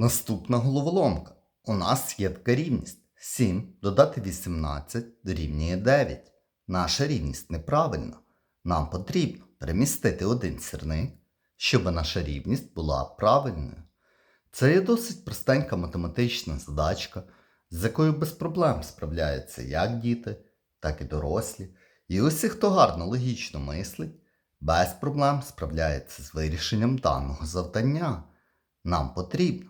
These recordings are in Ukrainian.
Наступна головоломка. У нас є така рівність. 7 додати 18 дорівнює 9. Наша рівність неправильна. Нам потрібно перемістити один сірник, щоб наша рівність була правильною. Це є досить простенька математична задачка, з якою без проблем справляються як діти, так і дорослі. І усі, хто гарно логічно мислить, без проблем справляється з вирішенням даного завдання. Нам потрібно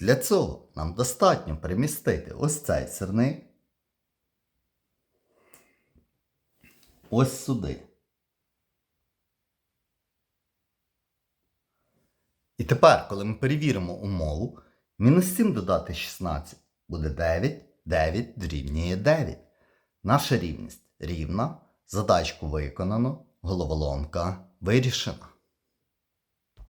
Для цього нам достатньо перемістити ось цей сирник ось сюди. І тепер, коли ми перевіримо умову, мінус 7 додати 16 буде 9, 9 дорівнює 9. Наша рівність рівна, задачку виконано, головоломка вирішена.